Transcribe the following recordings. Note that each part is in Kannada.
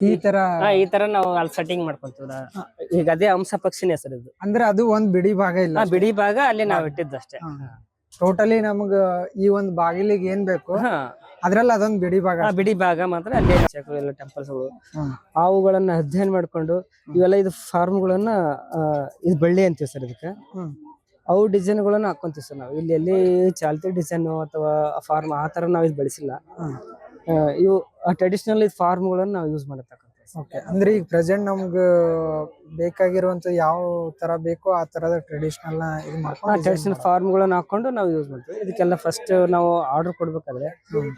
ಈ ತರ ಹಾ ಈ ತರ ನಾವು ಅಲ್ಲಿ ಸೆಟ್ಟಿಂಗ್ ಮಾಡ್ಕೊಂತೀವಿ ಈಗ ಅದೇ ಹಂಸ ಪಕ್ಷಿನ ಹೆಸರು ಇದು. ಅಂದ್ರೆ ಅದು ಒಂದ್ ಬಿಡಿ ಭಾಗ ಇಲ್ಲ ಬಿಡಿ ಭಾಗ ಅಲ್ಲಿ ನಾವ್ ಇಟ್ಟಿದ್ದು ಅಷ್ಟೇ. ಟೋಟಲಿ ನಮಗ ಈ ಒಂದ್ ಬಾಗಿಲಿಗೆ ಏನ್ ಬೇಕು ಹಾ. ಅದ್ರಲ್ಲಿ ಅದೊಂದ್ ಬಿಡಿ ಭಾಗ ಆ ಬಿಡಿ ಭಾಗ ಮಾತ್ರ ಅಲ್ಲಿ ಟೆಂಪಲ್ಸ್ಗಳು. ಹ್ಮ್. ಅವುಗಳನ್ನ ಅಧ್ಯಯನ ಮಾಡ್ಕೊಂಡು ಇವೆಲ್ಲ ಇದು ಫಾರ್ಮ್ಗಳನ್ನ ಇದು ಬಳ್ಳಿ ಅಂತೀವಿ ಸರ್ ಇದಕ್ಕೆ. ಅವು ಡಿಸೈನ್ ಗಳನ್ನ ಹಾಕೊಂತೀವಿ ಸರ್ ನಾವು. ಇಲ್ಲಿ ಎಲ್ಲಿ ಚಾಲ್ತಿ ಡಿಸೈನ್ ಅಥವಾ ಫಾರ್ಮ್ ಆ ತರ ನಾವ್ ಇದು ಬೆಳೆಸಿಲ್ಲ. ಆ, ಇವು ಟ್ರೆಡಿಷನಲ್ ಫಾರ್ಮ್ಗಳನ್ನು ನಾವು ಯೂಸ್ ಮಾಡತಕ್ಕಂಥ ಓಕೆ ಅಂದ್ರೆ ಈಗ ಪ್ರೆಸೆಂಟ್ ನಮ್ಗೆ ಬೇಕಾಗಿರುವಂತ ಯಾವ ತರ ಬೇಕೋ ಆ ತರದ ಟ್ರೆಡಿಷನಲ್ ಇದು ಮಾಡ್ಕೊಂಡು ಟ್ರೆಡಿಷನಲ್ ಫಾರ್ಮ್ಗಳನ್ನ ಹಾಕೊಂಡು ನಾವು ಯೂಸ್ ಮಾಡ್ತೀವಿ. ಇದಕ್ಕೆಲ್ಲ ಫಸ್ಟ್ ನಾವು ಆರ್ಡರ್ ಕೊಡ್ಬೇಕಾದ್ರೆ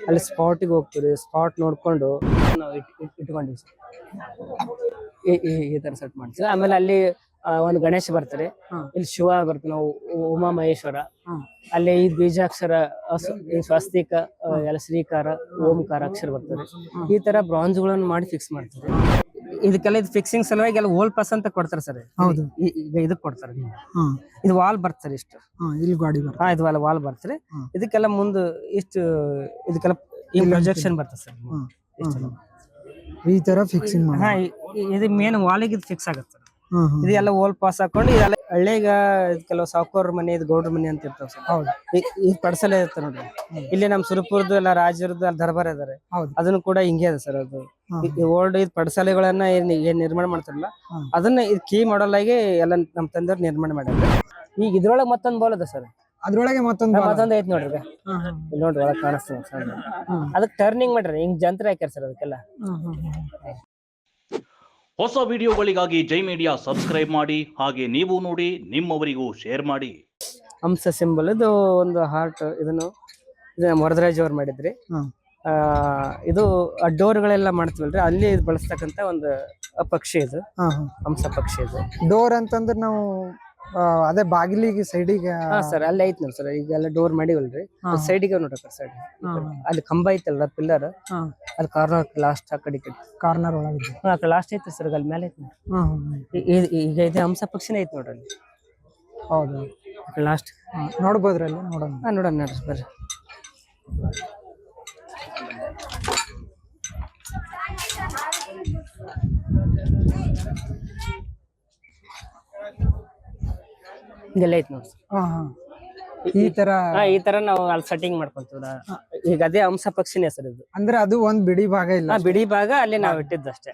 ಅಲ್ಲಿ ಸ್ಪಾಟಿಗೆ ಹೋಗ್ತೀವಿ. ಸ್ಪಾಟ್ ನೋಡ್ಕೊಂಡು ನಾವು ಇಟ್ ಇಟ್- ಇಟ್ಕೊಂಡಿವಿ ಈ- ತರ ಸೆಟ್ ಮಾಡ್ತೀವಿ. ಆಮೇಲೆ ಅಲ್ಲಿ ಆ, ಒಂದು ಗಣೇಶ ಬರ್ತಾರೆ ಇಲ್ಲಿ ಶಿವ ಉ- ಉಮಾ ಮಹೇಶ್ವರ. ಅಲ್ಲಿ ಈ ಬೀಜಾಕ್ಷರ ಸ್ವಸ್ತಿಕ ಎಲ್ಲ ಶ್ರೀಕಾರ ಓಂಕಾರ ಅಕ್ಷರ ಬರ್ತಾರೆ ಈ ತರ ಬ್ರಾಂಜ್ ಗಳನ್ನ ಮಾಡಿ ಫಿಕ್ಸ್ ಮಾಡ್ತಾರೆ ಇದಕ್ಕೆಲ್ಲ ಇದು ಫಿಕ್ಸಿಂಗ್ ಸಲುವಾಗಿ ಎಲ್ಲ ಓಲ್ ಪಾಸ್ ಅಂತ ಕೊಡ್ತಾರೆ ಸರ್. ಹೌದು. ಈಗ ಇದಕ್ ಕೊಡ್ತಾರೆ ಇದು ವಾಲ್ ಬರ್ತಾರೆ ಇಷ್ಟು. ಇಲ್ಲಿ ಗಾಡಿ ಹಾ ಇದು ವಾಲ್ ವಾಲ್ ಬರ್ತಾರೆ. ಇದಕ್ಕೆಲ್ಲ ಮುಂದೆ ಇಷ್ಟು ಇದಕ್ಕೆಲ್ಲ ಈ ಪ್ರೊಜೆಕ್ಷನ್ ಬರ್ತದೆ ಸರ್. ಈ ತರ ಫಿಕ್ಸಿಂಗ್ ಹಾ ಇದು ಮೇನ್ ವಾಲಿಗೆ ಇದು ಫಿಕ್ಸ್ ಆಗುತ್ತೆ. ಸರ್ ಹ್ಮ್ ಹ್ಮ್. ಇದು ಎಲ್ಲ ಓಲ್ ಪಾಸ್ ಹಾಕೊಂಡು ಇದೆಲ್ಲ ಹಳ್ಳಿಗ ಕೆಲವು ಸಾಕೋರ್ ಮನೆ ಇದು ಗೌಡ್ರ ಮನೆ ಅಂತ ಇರ್ತಾವ ಸರ್. ಹೌದು. ಈ- ಪಡಿಸಲ ಇರುತ್ತೆ ನೋಡ್ರಿ. ಇಲ್ಲಿ ನಮ್ಮ ಸುರಪುರದ್ದು ಎಲ್ಲ ರಾಜರದ್ದು ಅಲ್ಲಿ ದರ್ಬಾರ್ ಇದಾರೆ. ಅದನ್ನು ಕೂಡ ಹಿಂಗೆ ಅದ ಸರ್ ಅದು. ಈ ಓಲ್ಡ್ ಇದು ಪಡಸಾಲೆಗಳನ್ನ ಏನ್ ಏನ್ ನಿರ್ಮಾಣ ಮಾಡ್ತಾರಲ್ಲ ಅದನ್ನ ಇದು ಕೀ ಮಾಡಲ್ ಆಗಿ ಎಲ್ಲ ನಮ್ಮ ತಂದೆಯವ್ರು ನಿರ್ಮಾಣ ಮಾಡ್ಯಾರ. ಈಗ ಇದ್ರೊಳಗ ಮತ್ತೊಂದ್ ಬೋಲ್ ಅದ ಸರ್. ಅದ್ರೊಳಗೆ ಮತ್ತೊಂದು. ಮತ್ತೊಂದು ಐತ್ ನೋಡ್ರಿ. ನೋಡ್ರಿ ಒಳಗ್ ಕಾಣಿಸ್ತದೆ ಅದಕ್ಕೆ ಟರ್ನಿಂಗ್ ಮಾಡ್ರಿ. ಹಿಂಗ್ ಜಂತ್ರ ಹಾಕ್ಯಾರ ಸರ್ ಅದಕ್ಕೆಲ್ಲ. ಹೊಸ ವಿಡಿಯೋಗಳಿಗಾಗಿ ಜೈ ಮೀಡಿಯಾ ಸಬ್ಸ್ಕ್ರೈಬ್ ಮಾಡಿ ಹಾಗೆ ನೀವು ನೋಡಿ ನಿಮ್ಮವರಿಗೂ ಶೇರ್ ಮಾಡಿ. ಹಂಸ ಸಿಂಬಲ್ ಇದು ಒಂದು ಹಾರ್ಟ್ ಇದನ್ನು ಇದು ನಮ್ಮ ವರದರಾಜ್ ಅವ್ರು ಮಾಡಿದ್ರಿ. ಆ, ಇದು ಡೋರ್ಗಳೆಲ್ಲ ಮಾಡ್ತೀವಲ್ರಿ ಅಲ್ಲಿ ಇದು ಬಳಸ್ತಕ್ಕಂತ ಒಂದು ಪಕ್ಷಿ ಇದು. ಹಂಸ ಪಕ್ಷಿ ಇದು. ಡೋರ್ ಅಂತಂದ್ರೆ ನಾವು ಅದೇ ಬಾಗಿಲಿಗೆ ಸೈಡಿಗೆ ಹಾ ಸರ್ ಅಲ್ಲೇ ಐತ್ ನೋಡಿ ಸರ್ ಈಗ ಎಲ್ಲ ಡೋರ್ ಮಾಡಿವಲ್ರಿ. ಸೈಡಿಗೆ ನೋಡ್ರಿ ಸೈಡ್ ಅಲ್ಲಿ ಕಂಬ ಐತಲ್ರ ಪಿಲ್ಲರ್ ಅಲ್ಲಿ ಕಾರ್ನರ್ ಲಾಸ್ಟ್ ಆಕಡೆ ಕಡೆ ಕಾರ್ನರ್ ಒಳಗೆ. ಹಾ ಲಾಸ್ಟ್ ಐತಿ ಸರ್ ಅಲ್ಲಿ ಮೇಲೆ ಐತಿ ಈಗ ಇದೆ ಹಂಸ ಪಕ್ಷಿನ ಐತಿ ನೋಡ್ರಿ ಅಲ್ಲಿ. ಹೌದು. ಲಾಸ್ಟ್. ನೋಡ್ಬೋದ್ರಿ ಅಲ್ಲಿ? ನೋಡೋಣ. ಹಾ ನೋಡೋಣ ನೋಡ್ರಿ ಬರ್ರಿ ಇದೆಲ್ಲ ಐತಿ ನೋಡಿ ಹಾ ಹಾ. ಈ ತರ ಹಾ ಈ ತರ ನಾವು ಅಲ್ಲಿ ಸೆಟ್ಟಿಂಗ್ ಮಾಡ್ಕೊಂತೀವಿ ಈಗ ಅದೇ ಅಂಶ ಪಕ್ಷಿನ ಹೆಸರು ಇದು. ಅಂದ್ರೆ ಅದು ಒಂದ್ ಬಿಡಿ ಭಾಗ ಇಲ್ಲ ಹಾ ಬಿಡಿ ಭಾಗ ಅಲ್ಲಿ ನಾವು ಇಟ್ಟಿದ್ದಷ್ಟೇ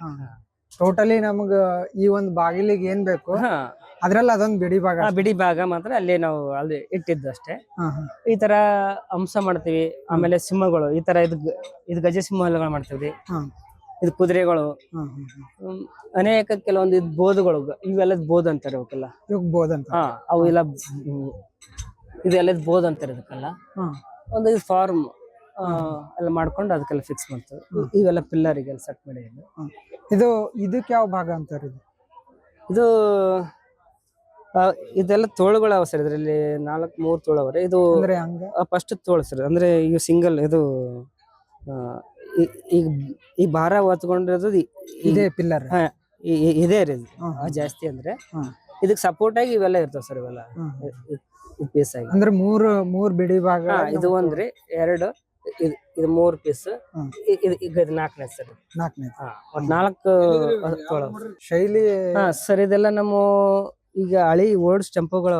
ಟೋಟಲಿ ನಮಗ ಈ ಒಂದ್ ಬಾಗಿಲಿಗೆ ಏನ್ ಬೇಕು ಹಾ. ಅದ್ರಲ್ಲಿ ಅದೊಂದ್ ಬಿಡಿ ಭಾಗ ಆ ಬಿಡಿ ಭಾಗ ಮಾತ್ರ ಅಲ್ಲಿ ನಾವು ಅಲ್ಲಿ ಇಟ್ಟಿದ್ದಷ್ಟೇ ಹಾ ಹಾ. ಈ ತರ ಅಂಶ ಮಾಡ್ತೀವಿ ಆಮೇಲೆ ಸಿಂಹಗಳು ಈ ತರ ಇದು ಗ- ಇದು ಗಜ ಸಿಂಹಗಳು ಮಾಡ್ತೀವಿ. ಹಾ. ಇದು ಕುದುರೆಗಳು. ಅನೇಕ ಕೆಲವೊಂದು ಇದು ಬೋಧಗಳು ಇವೆಲ್ಲ ಬೋಧ ಅಂತಾರೆ ಅವಕ್ಕೆಲ್ಲ ಇವಾಗ ಬೋದಂತ ಹಾ ಅವು ಎಲ್ಲ ಹ್ಮ್, ಇದೆಲ್ಲ ಬೋಧ ಅಂತಾರೆ ಇದಕ್ಕೆಲ್ಲ ಒಂದು ಇದು ಫಾರ್ಮ್ ಎಲ್ಲ ಮಾಡ್ಕೊಂಡು ಅದಕ್ಕೆಲ್ಲ ಫಿಕ್ಸ್ ಮಾಡ್ತಾರೆ ಇ- ಇವೆಲ್ಲ ಪಿಲ್ಲರಿಗೆಲ್ಲ ಸೆಟ್ ಮಾಡಿ ಹ್ಮ್. ಇದು ಇದಕ್ಕೆ ಯಾವ ಭಾಗ ಅಂತಾರೆ ಇದು? ಇದು ಆ, ಇದೆಲ್ಲ ತೋಳುಗಳು ಅವ ಸರ್ ಇದರಲ್ಲಿ ನಾಲ್ಕು ಮೂರು ತೋಳು ಅವರೆ ಇದು ಅಂದ್ರೆ ಹಂಗ? ಫಸ್ಟ್ ತೋಳು ಸರ್ ಅಂದ್ರೆ ಇವು ಸಿಂಗಲ್ ಇದು ಈಗ ಈ ಭಾರ ಹೊತ್ಕೊಂಡಿರೋದು ಇ- ಇದೇ ಪಿಲ್ಲರ್ ಹಾ, ಇದೇ ರೀ ಇದು. ಆ, ಜಾಸ್ತಿ ಅಂದ್ರೆ ಇದಕ್ ಇದಕ್ಕೆ ಸಪೋರ್ಟ್ ಆಗಿ ಇವೆಲ್ಲ ಇರ್ತಾವ ಸರ್ ಇವೆಲ್ಲ. ಪೀಸ್ ಆಗಿ. ಅಂದ್ರೆ ಮೂರ್ ಮೂರ್ ಬಿಡಿ ಭಾಗ ಹಾ, ಇದು ಒಂದ್ರಿ ಎರಡು ಇದು ಇದು ಮೂರ್ ಪೀಸ್ ಹ್ಮ್. ಇದು ಈಗ ಇದು ನಾಲ್ಕನೇ ಸರ್ ನಾಲ್ಕನೇ. ಹಾ ಒಟ್ ನಾಲ್ಕು ತೋಳ ಶೈಲಿ ಹಾ ಸರ್ ಇದೆಲ್ಲ ನಮ್ಮ ಈಗ ಹಳಿ ಓಲ್ಡ್ ಟೆಂಪಲ್ಗಳು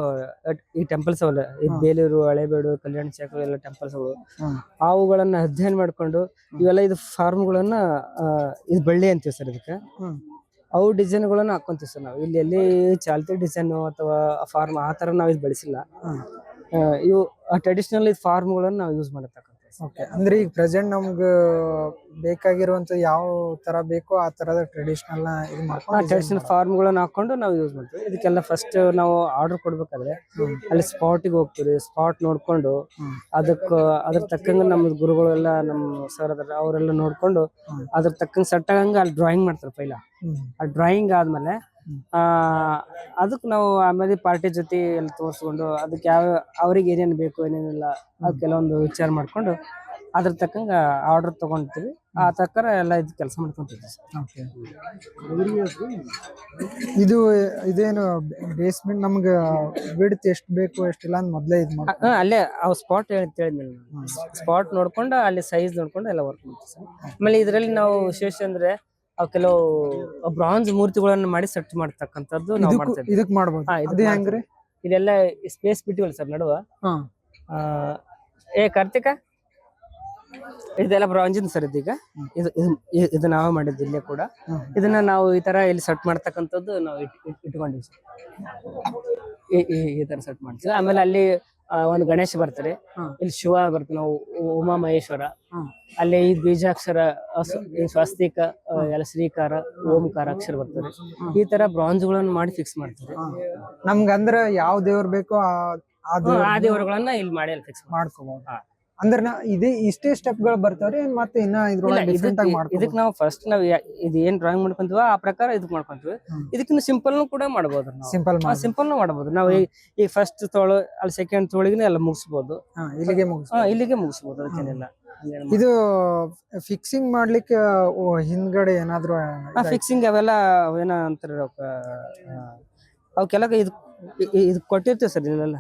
ಈ ಟೆಂಪಲ್ಸ್ ಅವಲ್ಲ ಈ ಬೇಲೂರು ಹಳೆಬೇಡು ಕಲ್ಯಾಣ ಚಾಕು ಎಲ್ಲ ಟೆಂಪಲ್ಸ್ಗಳು ಗಳು ಅವುಗಳನ್ನ ಅಧ್ಯಯನ ಮಾಡ್ಕೊಂಡು ಇವೆಲ್ಲ ಇದು ಫಾರ್ಮ್ಗಳನ್ನ ಇದು ಬಳ್ಳಿ ಅಂತೀವಿ ಸರ್ ಇದಕ್ಕೆ. ಅವು ಡಿಸೈನ್ಗಳನ್ನ ಹಾಕೊಂತೀವಿ ಸರ್ ನಾವು. ಇಲ್ಲಿ ಎಲ್ಲಿ ಚಾಲ್ತಿ ಡಿಸೈನ್ ಅಥವಾ ಫಾರ್ಮ್ ಆ ತರ ನಾವು ಇದು ಬೆಳೆಸಿಲ್ಲ. ಇವು ಟ್ರೆಡಿಷನಲ್ ಇದು ಫಾರ್ಮ್ಗಳನ್ನ ನಾವು ಯೂಸ್ ಮಾಡತಕ್ಕಂಥ ಓಕೆ ಅಂದ್ರೆ ಈಗ ಪ್ರೆಸೆಂಟ್ ನಮ್ಗ ಬೇಕಾಗಿರುವಂತ ಯಾವ ತರ ಬೇಕೋ ಆ ತರದ ಟ್ರೆಡಿಷನಲ್ ಇದು ಮಾಡ್ಕೊಂಡು ಟ್ರೆಡಿಷನಲ್ ಫಾರ್ಮ್ಗಳನ್ನ ಹಾಕೊಂಡು ನಾವು ಯೂಸ್ ಮಾಡ್ತೀವಿ. ಇದಕ್ಕೆಲ್ಲ ಫಸ್ಟ್ ನಾವು ಆರ್ಡರ್ ಕೊಡ್ಬೇಕಾದ್ರೆ ಅಲ್ಲಿ ಸ್ಪಾಟಿಗೆ ಹೋಗ್ತೀವಿ. ಸ್ಪಾಟ್ ನೋಡ್ಕೊಂಡು ಅದಕ್ಕೆ ಅದ್ರ ತಕ್ಕಂಗೆ ನಮ್ಮ ಗುರುಗಳೆಲ್ಲ ನಮ್ಮ ಸರ್ ಅದರ ಅವರೆಲ್ಲ ನೋಡ್ಕೊಂಡು. ಅದ್ರ ತಕ್ಕಂಗೆ ಸೆಟ್ ಆಗಂಗ ಅಲ್ಲಿ ಡ್ರಾಯಿಂಗ್ ಮಾಡ್ತಾರೆ ಪೈಲ. ಆ ಡ್ರಾಯಿಂಗ್ ಆದ್ಮೇಲೆ ಅದಕ್ಕೆ ನಾವು ಆಮೇಲೆ ಪಾರ್ಟಿ ಜೊತೆ ಎಲ್ಲಿ ತೋರಿಸ್ಕೊಂಡು ಅದಕ್ಕೆ ಯಾವ ಅವ್ರಿಗೆ ಏನೇನು ಬೇಕು ಏನೇನಿಲ್ಲ ಅದು ಕೆಲವೊಂದು ವಿಚಾರ ಮಾಡ್ಕೊಂಡು ಅದ್ರ ತಕ್ಕಂಗ ಆರ್ಡರ್ ತಗೊಂತೀವಿ ಆ ತಕ್ಕರ ಎಲ್ಲ ಇದು ಕೆಲಸ ಮಾಡ್ಕೊಂತೀವಿ ಸರ್. ಇದು ಇದೇನು ಬೇಸ್ಮೆಂಟ್ ನಮ್ಗೆ ಬಿಡ್ತ್ ಎಷ್ಟು ಬೇಕು ಎಷ್ಟಿಲ್ಲ ಅಂತ ಮೊದಲೇ ಇದು ಮಾಡಿ ಹಾ, ಅಲ್ಲೇ ಅವ್ ಸ್ಪಾಟ್ ಹೇಳಿದ್ಮೇಲೆ ಸ್ಪಾಟ್ ನೋಡ್ಕೊಂಡು ಅಲ್ಲಿ ಸೈಜ್ ನೋಡ್ಕೊಂಡು ಎಲ್ಲ ವರ್ಕ್ ಮಾಡ್ತೀವಿ ಸರ್. ಆಮೇಲೆ ಇದರಲ್ಲಿ ನಾವು ವಿಶೇಷ ಅಂದ್ರೆ ಕೆಲವು ಬ್ರಾಂಜ್ ಮೂರ್ತಿಗಳನ್ನ ಮಾಡಿ ಸೆಟ್ ಮಾಡ್ತಕ್ಕಂಥದ್ದು ನಾವು ಇದಕ್ ಮಾಡ್ಬೋದು. ಹಾ, ಇದಕ್ ಅದು ಹೆಂಗ್ರಿ? ಇದೆಲ್ಲ ಸ್ಪೇಸ್ ಬಿಟ್ಟಿವಲ್ಲ ಸರ್ ನಡುವ? ಹಾ. ಆ, ಏ ಕಾರ್ತಿಕ ಇದೆಲ್ಲ ಬ್ರಾಂಜಿನ್ ಸರ್ ಇದೀಗ. ಇದು ಇದು- ಇದು- ಇದು ನಾವೇ ಮಾಡಿದ್ದು ಇಲ್ಲೇ ಕೂಡ. ಹ್ಮ್. ಇದನ್ನ ನಾವು ಈ ತರ ಇಲ್ಲಿ ಸೆಟ್ ಮಾಡ್ತಕ್ಕಂಥದ್ದು ನಾವು ಇಟ್- ಇಟ್- ಇಟ್ಕೊಂಡಿವಿ ಸರ್ ಈ- ಈ- ಈ ತರ ಸೆಟ್ ಮಾಡ್ತೀವಿ. ಆಮೇಲೆ ಅಲ್ಲಿ ಒಂದು ಗಣೇಶ ಬರ್ತಾರೆ ಇಲ್ಲಿ ಶಿವ ಉ- ಉಮಾ ಮಹೇಶ್ವರ. ಅಲ್ಲಿ ಈ ಬೀಜಾಕ್ಷರ ಸ್ವಸ್ತಿಕ ಎಲ್ಲ ಶ್ರೀಕಾರ ಓಂಕಾರ ಅಕ್ಷರ ಬರ್ತಾರೆ ಈ ತರ ಬ್ರಾಂಜ್ಗಳನ್ನ ಮಾಡಿ ಫಿಕ್ಸ್ ಮಾಡ್ತಾರೆ. ನಮ್ಗಂದ್ರ ಯಾವ ದೇವ್ರ ಬೇಕೋ ಆ ಆ ದೇವ್ರ ಆ ದೇವರುಗಳನ್ನ ಇಲ್ಲಿ ಮಾಡಿ ಫಿಕ್ಸ್ ಮಾಡಿ ಮಾಡ್ಕೋಬಹುದು. ಅಂದ್ರ ನಾ ಇದೇ ಇಷ್ಟೇ ಸ್ಟೆಪ್ಗಳು ಬರ್ತಾವ್ರಿ ಏನ್ ಮತ್ತೆ ಇನ್ನ ಇದ್ರೊಳಗೆ ಡಿಫ್ರೆಂಟ್ ಆಗಿ ಇದಕ್ಕೆ ನಾವು ಫಸ್ಟ್ ನಾವು ಇದೇನ್ ಇದು ಏನ್ ಡ್ರಾಯಿಂಗ್ ಮಾಡ್ಕೊಂತೀವ ಆ ಪ್ರಕಾರ ಇದಕ್ ಮಾಡ್ಕೊಂತೀವಿ. ಇದಕ್ಕಿಂತ ಸಿಂಪಲ್ ಕೂಡ ಮಾಡಬಹುದು ನಾವು. ಸಿಂಪಲ್ ನು ಸಿಂಪಲ್ ಮಾಡಬಹುದು ನಾವು ಈ- ಫಸ್ಟ್ ತೋಳು ಅಲ್ಲಿ ಸೆಕೆಂಡ್ ತೋಳಿಗೆ ಎಲ್ಲ ಮುಗಿಸ್ಬೋದು. ಇಲ್ಲಿಗೆ ಮುಗಿಸ್ ಇಲ್ಲಿಗೆ ಮುಗಿಸ್ಬೋದು ಅದಕ್ಕೇನಿಲ್ಲ. ಇದು ಫಿಕ್ಸಿಂಗ್ ಮಾಡ್ಲಿಕ್ಕೆ ಹಿಂದ್ಗಡೆ ಏನಾದ್ರು ಫಿಕ್ಸಿಂಗ್ ಅವೆಲ್ಲ ಏನ ಅಂತಾರೆ ಅವಕ್ಕ, ಅವಕ್ಕೆಲ್ಲ ಇದು ಇದು ಕೊಟ್ಟಿರ್ತೀವಿ ಸರ್ ಇಲ್ಲೆಲ್ಲ.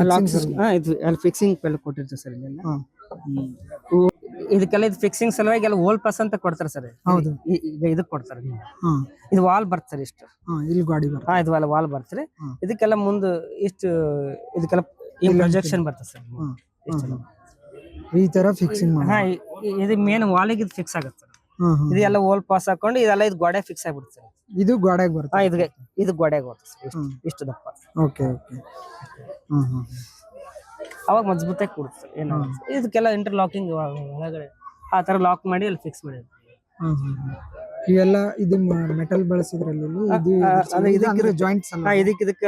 ಅಲ್ಲಿ ಫಿಕ್ಸಿಂಗ್ ಎಲ್ಲ ಕೊಟ್ಟಿರ್ತೀವಿ ಸರ್ ಇಲ್ಲೆಲ್ಲ. ಹ್ಮ್. ಇದಕ್ಕೆಲ್ಲ ಇದು ಫಿಕ್ಸಿಂಗ್ ಸಲುವಾಗಿ ಎಲ್ಲ ಓಲ್ ಪಾಸ್ ಅಂತ ಕೊಡ್ತಾರೆ ಸರ್ ಹೌದು. ಈಗ ಇದಕ್ ಕೊಡ್ತಾರೆ ಹಾ. ಇದು ವಾಲ್ ಬರ್ತಾರೆ ಇಷ್ಟು. ಹಾ ಇಲ್ಲಿ ಗಾಡಿ ಬರ್ತದೆ. ಹಾ ಇದು ವಾಲ್ ವಾಲ್ ಬರ್ತಾರೆ ಹ್ಮ್. ಇದಕ್ಕೆಲ್ಲ ಮುಂದೆ ಇಷ್ಟು ಇದಕ್ಕೆಲ್ಲ ಈ ಪ್ರೊಜೆಕ್ಷನ್ ಬರ್ತದೆ ಸರ್ ಹ್ಮ್. ಈ ತರ ಫಿಕ್ಸಿಂಗ್ ಮಾಡಿ ಹಾ ಇ- ಇದು ಮೇನ್ ವಾಲಿಗೆ ಇದು ಫಿಕ್ಸ್ ಆಗುತ್ತೆ ಹಾ, ಹಾ. ಇದು ಎಲ್ಲ ಓಲ್ ಪಾಸ್ ಹಾಕೊಂಡು ಇದೆಲ್ಲ ಇದು ಗೋಡೆ ಫಿಕ್ಸ್ ಆಗ್ಬಿಡುತ್ತೆ ಸರ್ ಇದು ಗೋಡೆಗೆ ಬರುತ್ತೆ. ಇದು ಇದು ಗೋಡೆಗೆ ಬರುತ್ತೆ ಇಷ್ಟ ಇಷ್ಟು ಇಷ್ಟು ದಪ್ಪ. Okay okay. ಹ್ಮ್ ಹ್ಮ್ ಅವಾಗ ಮಜಬೂತಾಗಿ ಕೂಡುತ್ತೆ ಏನೋ ಇದಕ್ಕೆಲ್ಲ ಇಂಟರ್ಲಾಕಿಂಗ್ ಒಳಗಡೆ ಆ ತರ ಲಾಕ್ ಮಾಡಿ ಅಲ್ಲಿ ಫಿಕ್ಸ್ ಮಾಡಿ ಹ್ಮ್ ಹ್ಮ್ ಹ್ಮ್. ಇವೆಲ್ಲ ಇದು ಮೆಟಲ್ ಬಳಸಿದ್ರಲ್ಲಿ ಇದು ಅದು ಇದಕ್ಕೆ ಜಾಯಿಂಟ್ಸ್ ಅಲ್ಲ ಇದಕ್ಕೆ ಇದಕ್ಕ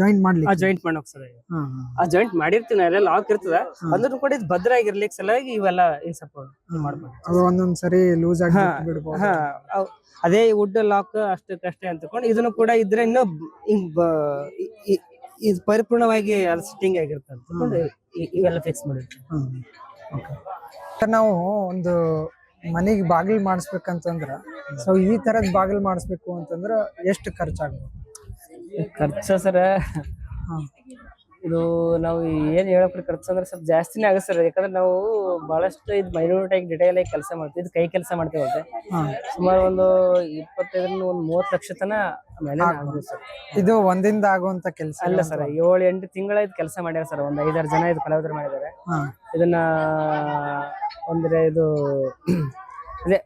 ಜಾಯಿಂಟ್ ಮಾಡ್ಲಿಕ್ಕೆ ಆ ಜಾಯಿಂಟ್ ಮಾಡೋಕ್ ಹಾ ಆ ಜಾಯಿಂಟ್ ಮಾಡಿರ್ತೀನಿ ಅಲ್ಲೆಲ್ಲ ಲಾಕ್ ಇರ್ತದ. ಅಂದ್ರೂ ಕೂಡ ಇದು ಭದ್ರ ಆಗಿರ್ಲಿಕ್ಕೆ ಸಲುವಾಗಿ ಇವೆಲ್ಲ ಈ ಸಪೋರ್ಟ್ ಮಾಡ್ಬೋದು. ಅದು ಒಂದೊಂದ್ ಸರಿ ಲೂಸ್ ಆಗಿ ಬಿಡ್ಬೋದು. ಅದೇ ವುಡ್ ಲಾಕ್ ಅಷ್ಟಕ್ಕಷ್ಟೇ ಅಂತಕೊಂಡು ಇದನ್ನು ಕೂಡ ಇದ್ರೆ ಇನ್ನೂ ಇದು ಪರಿಪೂರ್ಣವಾಗಿ ಅದು ಸಿಟ್ಟಿಂಗ್ ಆಗಿರುತ್ತೆ ಇವೆಲ್ಲ ಫಿಕ್ಸ್ ಮಾಡಿರ್ತೀವಿ. ನಾವು ಒಂದು ಮನೆಗೆ ಬಾಗಿಲು ಮಾಡಿಸ್ಬೇಕಂತಂದ್ರ ಸೊ ಈ ತರದ್ ಬಾಗಿಲು ಮಾಡಿಸ್ಬೇಕು ಅಂತಂದ್ರ ಎಷ್ಟು ಖರ್ಚಾಗ್ಬೋದು? ಖರ್ಚು ಸರ ಇದು ನಾವು ಏನ್ ಹೇಳಕ್ರಿ ಖರ್ಚು ಅಂದ್ರೆ ಸ್ವಲ್ಪ ಜಾಸ್ತಿನೇ ಆಗುತ್ತೆ ಸರ್. ಯಾಕಂದ್ರೆ ನಾವು ಬಹಳಷ್ಟು ಇದು ಮೈನ್ಯೂಟ್ ಆಗಿ ಡಿಟೇಲ್ ಆಗಿ ಕೆಲಸ ಮಾಡ್ತೀವಿ. ಇದು ಕೈ ಕೆಲಸ ಮಾಡ್ತೀವಿ ಅಂತ ಸುಮಾರು ಒಂದು ಇಪ್ಪತ್ತೈದರಿಂದ ಒಂದು ಮೂವತ್ತು ಲಕ್ಷ ತನ ಮೇಲೆ ಆಗ್ಬೋದು. ಸರ್. ಇದು ಒಂದಿಂದ ಆಗುವಂತ ಕೆಲಸ ಅಲ್ಲ ಸರ್ ಏಳು ಎಂಟು ತಿಂಗಳ ಇದು ಕೆಲಸ ಮಾಡ್ಯಾರ ಸರ್. ಒಂದ್ ಐದಾರು ಜನ ಇದು ಕಲಾವಿದರು ಮಾಡಿದ್ದಾರೆ ಇದನ್ನ ಅಂದ್ರೆ ಇದು ಅದೇ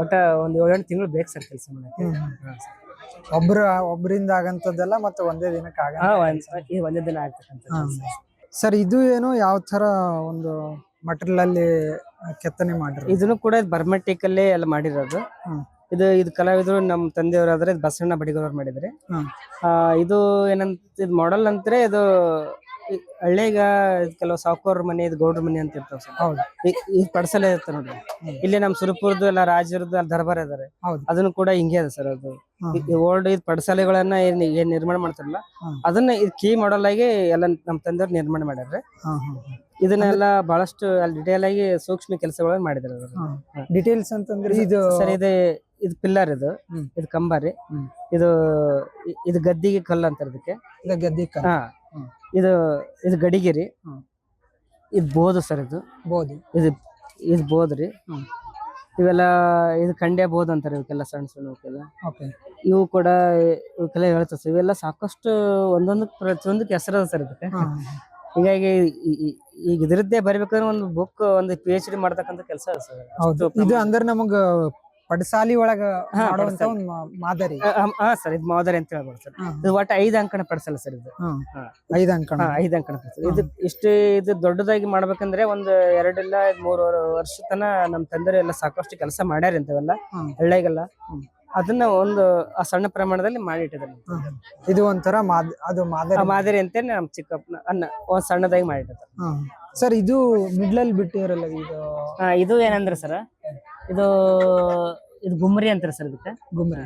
ಒಟ್ಟ ಒಂದು ಏಳೆಂಟು ತಿಂಗಳು ಬೇಕು ಸರ್ ಕೆಲಸ ಮಾಡಕ್ಕೆ. ಒಬ್ಬರು ಒಬ್ಬರಿಂದ sir. ಒಬ್ರ ಒಬ್ರಿಂದ ಆಗಂತದ್ದೆಲ್ಲ ಮತ್ತೆ ಒಂದೇ ದಿನಕ್ಕೆ ಆಗ ಹಾ ಒಂದ್ ದಿನ ಆಗ್ತಕ್ಕಂಥ ಸರ್. ಇದು ಏನು ಯಾವ ತರ ಒಂದು ಮಟೀರಿಯಲ್ ಅಲ್ಲಿ ಕೆತ್ತನೆ ಮಾಡಿರಿ ಇದನ್ನು ಕೂಡ ಬರ್ಮೆಟಿಕಲ್ಲೇ ಎಲ್ಲ ಮಾಡಿರೋದು. ಇದು ಇದು ಕಲಾವಿದರು ನಮ್ಮ ತಂದೆಯವರಾದ್ರೆ ಬಸವಣ್ಣ ಬಡಿಗೋರವ್ರು ಮಾಡಿದ್ರೆ ಆ, ಇದು ಏನಂತ ಇದು ಮಾಡಲ್ ಅಂತಾರೆ ಇದು ಹಳ್ಳಿಗ ಕೆಲವು ಸಾವುಕಾರ ಮನೆ ಇದು ಗೌಡ್ರ ಮನೆ ಅಂತ ಇರ್ತಾವ ಸರ್. ಹೌದು. ಈ- ಈ ಪಡ್ಸಲೆ ಇರುತ್ತೆ ನೋಡ್ರಿ. ಇಲ್ಲಿ ನಮ್ ಸುರಪುರದ್ದು ಎಲ್ಲ ರಾಜರದ್ದು ಅಲ್ಲಿ ದರ್ಬಾರ್ ಇದಾರೆ. ಹೌದು. ಅದನ್ನು ಕೂಡ ಹಿಂಗೆ ಅದ ಸರ್ ಅದು. ಈ ಓಲ್ಡ್ ಇದು ಪಡಸಾಲೆಗಳನ್ನ ಏನ್ ಏನ್ ನಿರ್ಮಾಣ ಮಾಡ್ತಾರಲ್ಲ. ಅದನ್ನ ಇದು ಕೀ ಮಾಡಲ್ ಆಗಿ ಎಲ್ಲ ನಮ್ಮ ತಂದೆಯವ್ರು ನಿರ್ಮಾಣ ಮಾಡ್ಯಾರ ಹಾ ಹಾ ಇದನ್ನೆಲ್ಲ ಬಹಳಷ್ಟು ಅಲ್ಲಿ ಡಿಟೇಲ್ ಆಗಿ ಸೂಕ್ಷ್ಮ ಕೆಲಸಗಳನ್ನ ಮಾಡಿದಾರೆ ಅದ್ರಲ್ಲಿ. ಹಾ ಡಿಟೇಲ್ಸ್ ಅಂತಂದ್ರೆ ಇದು ಸರ್ ಇದು ಇದು ಪಿಲ್ಲರ್ ಇದು. ಹ್ಮ್. ಇದು ಕಂಬಾರಿ ಹ್ಮ್. ಇದು ಇ- ಇದು ಗದ್ದಿಗೆ ಕಲ್ಲು ಅಂತಾರೆ ಇದಕ್ಕೆ. ಇದು ಗದ್ದೆ ಕಲ್ ಹಾ. ಇದು ಇದು ಗಡಿಗಿರಿ. ಇದು ಬೋದು ಸರ್ ಇದು. ಬೋದು ಇದು ಇದು ಬೋದ್ರಿ. ಇವೆಲ್ಲ ಇದು ಕಂಡೆ ಬೋದು ಅಂತಾರೆ ಇವಕ್ಕೆಲ್ಲ ಸಣ್ಣ ಸಣ್ಣ ಇವಕ್ಕೆಲ್ಲ ಓಕೆ. ಇವು ಕೂಡ ಇವಕ್ಕೆಲ್ಲ ಹೇಳ್ತಾರೆ ಸರ್. ಇವೆಲ್ಲ ಸಾಕಷ್ಟು ಒಂದೊಂದು ಪ್ರತಿಯೊಂದಕ್ಕೆ ಅದ ಸರ್ ಇದಕ್ಕೆ. ಹೀಗಾಗಿ ಈಗ ಇದ್ರದ್ದೇ ಬರಬೇಕಂದ್ರೆ ಒಂದು ಬುಕ್ ಒಂದು ಪಿ ಎಚ್ ಡಿ ಮಾಡ್ತಕ್ಕಂಥ ಕೆಲಸ ಸರ್. ಹೌದು. ಇದು ಅಂದ್ರೆ ನಮಗ ಪಡಸಾಲಿ ಒಳಗ ಮಾಡುವಂತ ಮಾದರಿ. ಹಾ ಸರ್ ಇದು ಮಾದರಿ ಅಂತ ಹೇಳ್ಬೋದು ಸರ್. ಇದು ಒಟ್ಟು ಐದು ಅಂಕಣ ಪಡಿಸಲ್ಲ ಸರ್ ಇದು. ಐದು. ಐದ್ ಅಂಕಣ. ಹಾ ಐದು ಅಂಕಣ ಪಡಿಸಲ್ಲ. ಇದು ಇಷ್ಟು ಇದು ದೊಡ್ಡದಾಗಿ ಮಾಡ್ಬೇಕಂದ್ರೆ ಒಂದು ಎರಡಿಲ್ಲ ಮೂರು ವರ್ಷ ತನ ನಮ್ಮ ತಂದೆ ಎಲ್ಲ ಸಾಕಷ್ಟು ಕೆಲಸ ಮಾಡ್ಯಾರ ಇಂಥವೆಲ್ಲ ಹ್ಮ್. ಹಳ್ಳಿಗೆಲ್ಲ. ಅದನ್ನ ಒಂದು ಆ ಸಣ್ಣ ಪ್ರಮಾಣದಲ್ಲಿ ಮಾಡಿ ಇದು ಒಂಥರ ಮಾದ್ ಅದು ಆ ಮಾದರಿ ಮಾದರಿ ಅಂತೇಳಿ ನಮ್ಮ ಚಿಕ್ಕಪ್ಪನ ಅನ್ನ ಒಂದ್ ಸಣ್ಣದಾಗಿ ಮಾಡಿಟ್ಟಿದ್ದಾರೆ ಹಾ. ಸರ್ ಇದು ಮಿಡ್ಲಲ್ಲಿ ಬಿಟ್ಟಿರಲ್ಲ ಇದು? ಇದು ಏನಂದ್ರೆ ಸರ್ ಇದು ಇದು ಗುಮ್ರಿ ಅಂತಾರೆ ಸರ್ ಇದಕ್ಕೆ ಗುಮ್ರಿ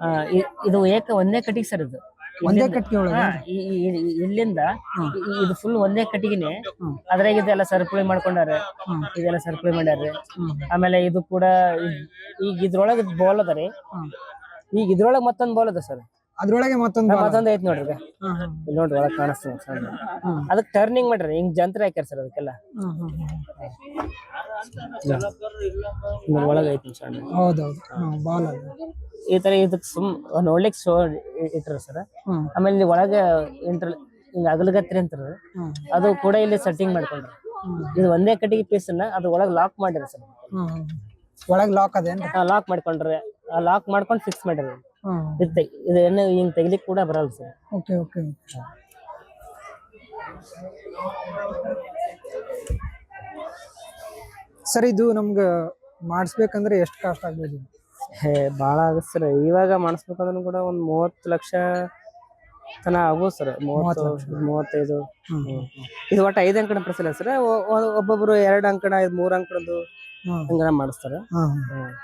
ಆ, ಇ- ಇದು ಏಕ ಒಂದೇ ಕಟ್ಟಿಗೆ ಸರ್ ಇದು. ಒಂದೇ ಕಟ್ಟಿಗೆ ಒಳಗ ಹಾ, ಇಲ್ಲಿಂದ ಹ್ಮ್. ಇ- ಇ- ಇದು ಫುಲ್ ಒಂದೇ ಕಟ್ಟಿಗೆನೆ. ಅದ್ರಾಗ ಇದೆಲ್ಲ ಸರ್ಪುಳಿ ಮಾಡ್ಕೊಂಡಾರೆ. ಇದೆಲ್ಲ ಸರ್ಪುಳಿ ಮಾಡ್ಯಾರ. ಆಮೇಲೆ ಇದು ಕೂಡ ಇದ್- ಈಗ ಇದ್ರೊಳಗ ಬೋಲ್ ಅದ ರೀ. ಈಗ ಇದ್ರೊಳಗ ಮತ್ತೊಂದ್ ಬೋಲ್ ಅದ ಸರ್. ಅದ್ರೊಳಗೆ ಮತ್ತೊಂದು ಮತ್ತೊಂದ್ ಐತ್ ನೋಡ್ರಿ ಇಲ್ಲಿ ನೋಡ್ರಿ ಒಳಗ್ ಕಾಣಿಸ್ತದ ಸಣ್ಣ ಹ್ಮ್. ಅದಕ್ಕೆ ಟರ್ನಿಂಗ್ ಮಾಡ್ರಿ ಹಿಂಗ್ ಜಂತ್ರ ಹಾಕ್ಯಾರ ಸರ್ ಅದಕ್ಕೆಲ್ಲ. ಒಳಗ ಐತಿ ಸಣ್ಣ. ಹೌದೌದು. ಬಾಲ್ ಈ ತರ ಇದಕ್ ಸುಮ್ ನೋಡ್ಲಿಕ್ ಶೋ ಇಟ್ರ ಸರ್. ಆಮೇಲೆ ಇಲ್ಲಿ ಒಳಗ ಇಂಟರ್ ಹಿಂಗ ಅಗಲಗತ್ರಿ ಅಂತಾರ. ಅದು ಕೂಡ ಇಲ್ಲಿ ಸೆಟ್ಟಿಂಗ್ ಮಾಡ್ಕೊಂಡ್ರಿ. ಇದು ಒಂದೇ ಕಟ್ಟಿಗೆ ಪೀಸ್ ಅನ್ನ ಅದು ಒಳಗ್ ಲಾಕ್ ಮಾಡಿರಿ ಸರ್. ಒಳಗ್ ಲಾಕ್ ಅದೇನ್ ಲಾಕ್ ಮಾಡ್ಕೊಂಡ್ರೆ. ಲಾಕ್ ಮಾಡ್ಕೊಂಡು ಫಿಕ್ಸ್ ಮಾಡಿರಿ ಇದು ತೆಗ್- ಇದು ಏನು ಹಿಂಗ್ ತೆಗಿಲಿಕ್ ಕೂಡ ಬರಲ್ಲ ಸರ್. ಓಕೆ ಓಕೆ ಸರ್ ಇದು ನಮ್ಗೆ ಮಾಡಿಸ್ಬೇಕಂದ್ರೆ ಎಷ್ಟು ಕಾಸ್ಟ್ ಆಗ್ಬೋದು? ಹೇ ಭಾಳ ಆಗುತ್ತೆ ಸರ್. ಇವಾಗ ಮಾಡಿಸ್ಬೇಕಂದ್ರೂ ಕೂಡ ಒಂದು ಮೂವತ್ತು ಲಕ್ಷ ತನ ಆಗ್ಬೋದು ಸರ್. ಮೂವತ್ತು ಮೂವತ್ತೈದು. ಇದು ಒಟ್ಟು ಐದು ಅಂಕಣ ಪ್ರೆಸ್ ಇಲ್ಲ ಸರ್ ಒಬ್ಬೊಬ್ರು ಎರಡು ಅಂಕಣ ಮೂರು ಅಂಕಣದ್ದು ಹಂಗನ ಮಾಡಿಸ್ತಾರೆ.